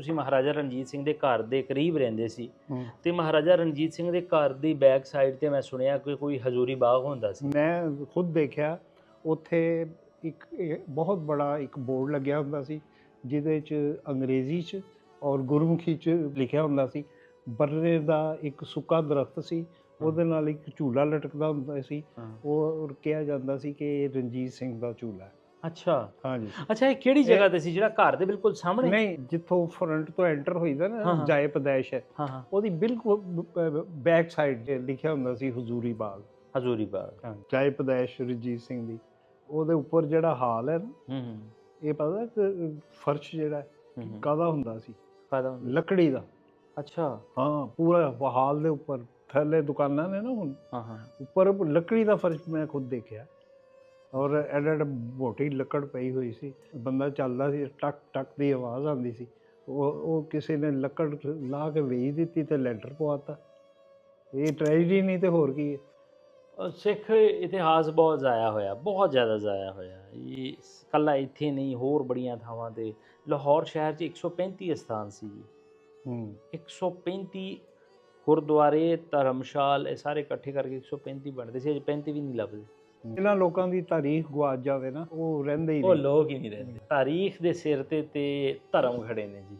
ਤੁਸੀਂ ਮਹਾਰਾਜਾ ਰਣਜੀਤ ਸਿੰਘ ਦੇ ਘਰ ਦੇ ਕਰੀਬ ਰਹਿੰਦੇ ਸੀ। ਤੇ ਮਹਾਰਾਜਾ ਰਣਜੀਤ ਸਿੰਘ ਦੇ ਘਰ ਦੀ ਬੈਕ ਸਾਈਡ ਤੇ ਮੈਂ ਸੁਣਿਆ ਕਿ ਕੋਈ ਹਜ਼ੂਰੀ ਬਾਗ ਹੁੰਦਾ ਸੀ ਮੈਂ ਖੁਦ ਦੇਖਿਆ ਉੱਥੇ ਇੱਕ ਬਹੁਤ ਬੜਾ ਇੱਕ ਬੋਰਡ ਲੱਗਿਆ ਹੁੰਦਾ ਸੀ ਜਿਹਦੇ 'ਚ ਅੰਗਰੇਜ਼ੀ 'ਚ ਔਰ ਗੁਰਮੁਖੀ 'ਚ ਲਿਖਿਆ ਹੁੰਦਾ ਸੀ ਬਰਰੇ ਦਾ ਇੱਕ ਸੁੱਕਾ ਦਰਖਤ ਸੀ ਉਹਦੇ ਨਾਲ ਇੱਕ ਝੂਲਾ ਲਟਕਦਾ ਹੁੰਦਾ ਸੀ। ਉਹ ਕਿਹਾ ਜਾਂਦਾ ਸੀ ਕਿ ਇਹ ਰਣਜੀਤ ਸਿੰਘ ਦਾ ਝੂਲਾ ਹੈ ਅੱਛਾ। ਹਾਂਜੀ। ਅੱਛਾ ਇਹ ਕਿਹੜੀ ਜਗ੍ਹਾ ਤੇ ਸੀ ਜਿਹੜਾ ਘਰ ਦੇ ਬਿਲਕੁਲ ਸਾਹਮਣੇ? ਨਹੀਂ ਜਿੱਥੋਂ ਫਰੰਟ ਤੋਂ ਐਂਟਰ ਹੋਈਦਾ ਨਾ ਹਾਂ। ਜਾਏ ਪਦੈਸ਼ ਹੈ। ਹਾਂ ਹਾਂ। ਉਹਦੀ ਬਿਲਕੁਲ ਬੈਕ ਸਾਈਡ ਤੇ ਲਿਖਿਆ ਹੁੰਦਾ ਸੀ ਹਜ਼ੂਰੀ ਬਾਗ। ਹਜ਼ੂਰੀ ਬਾਗ। ਜਾਏ ਪਦੈਸ਼ ਰਣਜੀਤ ਸਿੰਘ ਦੀ। ਉਹਦੇ ਉੱਪਰ ਜਿਹੜਾ ਹਾਲ ਹੈ ਨਾ, ਹੂੰ ਹੂੰ। ਇਹ ਪਤਾ ਕਿ ਫਰਸ਼ ਜਿਹੜਾ ਹੈ, ਕਾਹਦਾ ਹੁੰਦਾ ਸੀ? ਫਾਇਦਾ ਹੁੰਦਾ ਲੱਕੜੀ ਦਾ। ਅੱਛਾ। ਹਾਂ ਪੂਰਾ ਹਾਲ ਦੇ ਉੱਪਰ ਥੱਲੇ ਦੁਕਾਨਾਂ ਨੇ ਨਾ ਹੁਣ। ਹਾਂ ਹਾਂ। ਉੱਪਰ ਲੱਕੜੀ ਦਾ ਫਰਸ਼ ਮੈਂ ਖੁਦ ਦੇਖਿਆ। ਔਰ ਐਡਾ ਐਡਾ ਮੋਟੀ ਲੱਕੜ ਪਈ ਹੋਈ ਸੀ। ਬੰਦਾ ਚੱਲਦਾ ਸੀ ਟਕ ਟਕ ਦੀ ਆਵਾਜ਼ ਆਉਂਦੀ ਸੀ। ਉਹ ਉਹ ਕਿਸੇ ਨੇ ਲੱਕੜ ਲਾ ਕੇ ਵੇਚ ਦਿੱਤੀ ਤੇ ਲੈਂਟਰ ਪਵਾਤਾ ਇਹ ਟ੍ਰੈਜਡੀ ਨਹੀਂ ਤੇ ਹੋਰ ਕੀ ਹੈ? ਸਿੱਖ ਇਤਿਹਾਸ ਬਹੁਤ ਜ਼ਾਇਆ ਹੋਇਆ ਬਹੁਤ ਜ਼ਿਆਦਾ ਜ਼ਾਇਆ ਹੋਇਆ। ਇਹ ਕੱਲਾ ਇੱਥੇ ਨਹੀਂ ਹੋਰ ਬੜੀਆਂ ਥਾਵਾਂ ਤੇ। ਲਾਹੌਰ ਸ਼ਹਿਰ 'ਚ 135 ਸਥਾਨ ਸੀ। ਜੀ ਹੂੰ 135 ਗੁਰਦੁਆਰੇ ਧਰਮਸ਼ਾਲ ਇਹ ਸਾਰੇ ਇਕੱਠੇ ਕਰਕੇ 135 ਬਣਦੇ ਸੀ। ਅਜੇ 35 ਵੀ ਨਹੀਂ ਲੱਭਦੇ। ਇਹਨਾਂ ਲੋਕਾਂ ਦੀ ਤਾਰੀਖ ਗੁਆਚ ਜਾਵੇ ਨਾ ਉਹ ਰਹਿੰਦੇ ਹੀ ਉਹ ਨਹੀਂ। ਲੋਕ ਹੀ ਨਹੀਂ ਰਹਿੰਦੇ। ਤਾਰੀਖ ਦੇ ਸਿਰ ਤੇ ਤੇ ਧਰਮ ਖੜੇ ਨੇ ਜੀ।